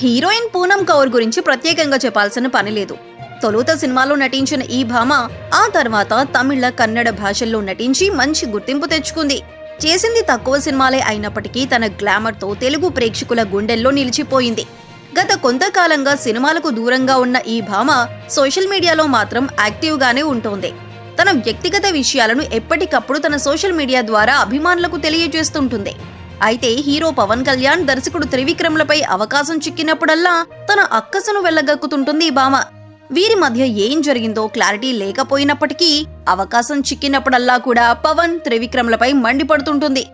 Heroine Poonam Kaur గురించి ప్రత్యేకంగా చెప్పాల్సిన పని లేదు. తొలుత సినిమాలో నటించిన ఈ భామ ఆ తర్వాత తమిళ కన్నడ భాషల్లో నటించి మంచి గుర్తింపు తెచ్చుకుంది. చేసింది తక్కువ సినిమాలే అయినప్పటికీ తన గ్లామర్తో తెలుగు ప్రేక్షకుల గుండెల్లో నిలిచిపోయింది. గత కొంతకాలంగా సినిమాలకు దూరంగా ఉన్న ఈ భామ సోషల్ మీడియాలో మాత్రం యాక్టివ్గానే ఉంటోంది. తన వ్యక్తిగత విషయాలను ఎప్పటికప్పుడు తన సోషల్ మీడియా ద్వారా అభిమానులకు తెలియజేస్తుంటుంది. అయితే హీరో పవన్ కళ్యాణ్ దర్శకుడు త్రివిక్రమ్లపై అవకాశం చిక్కినప్పుడల్లా తన అక్కసును వెళ్ళగక్కుతుంటుంది భామ. వీరి మధ్య ఏం జరిగిందో క్లారిటీ లేకపోయినప్పటికీ అవకాశం చిక్కినప్పుడల్లా కూడా పవన్ త్రివిక్రమ్లపై మండిపడుతుంటుంది.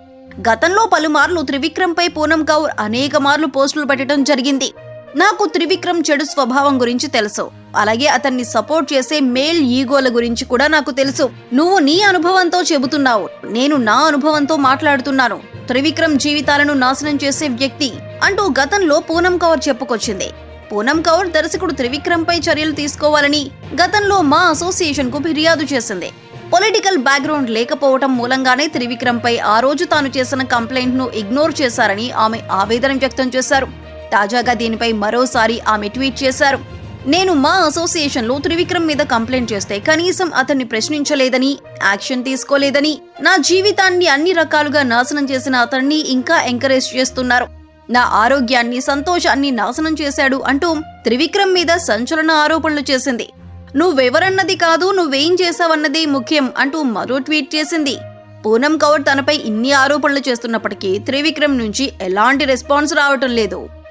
గతంలో పలుమార్లు త్రివిక్రమ్పై పూనం కౌర్ అనేక మార్లు పోస్టులు పెట్టడం జరిగింది. నాకు త్రివిక్రమ్ చెడు స్వభావం గురించి తెలుసు. అలాగే అతన్ని సపోర్ట్ చేసే మేల్ ఈగోల గురించి కూడా నాకు తెలుసు. నువ్వు నీ అనుభవంతో చెబుతున్నావు. నేను నా అనుభవంతో మాట్లాడుతున్నాను. త్రివిక్రమ్ జీవితాలను నాశనం చేసే వ్యక్తి అంటూ గతంలో పూనం కౌర్ చెప్పుకొచ్చింది. పూనం కౌర్ దర్శకుడు త్రివిక్రమ్ పై చర్యలు తీసుకోవాలని గతంలో మా అసోసియేషన్కు ఫిర్యాదు చేసింది. పొలిటికల్ బ్యాక్గ్రౌండ్ లేకపోవటం మూలంగానే త్రివిక్రమ్ పై ఆ రోజు తాను చేసిన కంప్లైంట్ను ఇగ్నోర్ చేశారని ఆమె ఆవేదన వ్యక్తం చేశారు. తాజాగా దీనిపై మరోసారి ఆమె ట్వీట్ చేశారు. నేను మా అసోసియేషన్లో త్రివిక్రమ్ మీద కంప్లైంట్ చేస్తే కనీసం అతన్ని ప్రశ్నించలేదని యాక్షన్ తీసుకోలేదని నా జీవితాన్ని అన్ని రకాలుగా నాశనం చేసిన అతన్ని ఇంకా ఎంకరేజ్ చేస్తున్నారు. నా ఆరోగ్యాన్ని సంతోషాన్ని నాశనం చేశాడు అంటూ త్రివిక్రమ్ మీద సంచలన ఆరోపణలు చేసింది. నువ్వెవరన్నది కాదు నువ్వేం చేశావన్నది ముఖ్యం అంటూ మరో ట్వీట్ చేసింది. పూనం కౌర్ తనపై ఇన్ని ఆరోపణలు చేస్తున్నప్పటికీ త్రివిక్రమ్ నుంచి ఎలాంటి రెస్పాన్స్ రావటం లేదు.